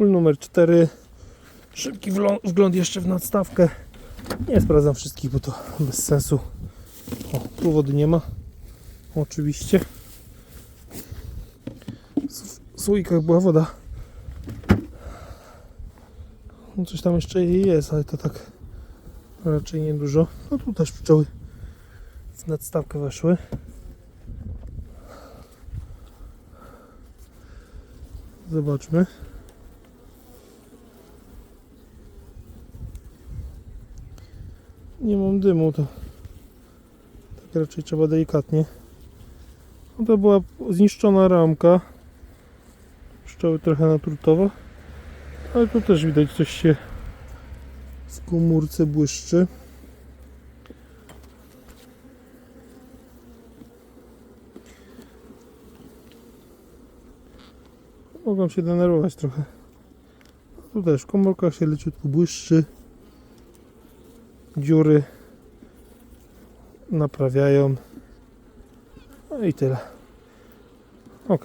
Ul numer 4. Szybki wglą- wgląd jeszcze w nadstawkę. Nie sprawdzam wszystkich, bo to bez sensu. O, tu wody nie ma. Oczywiście. W słoikach była woda. No coś tam jeszcze jest, ale to tak raczej niedużo. No tu też pszczoły w nadstawkę weszły. Zobaczmy. Nie mam dymu, to tak raczej trzeba delikatnie. No to była zniszczona ramka. Pszczoły trochę natrutowe. Ale tu też widać coś się w komórce błyszczy. Mogą się denerwować trochę. Tu też w komórkach się leciutko błyszczy. Dziury naprawiają. No i tyle. Ok.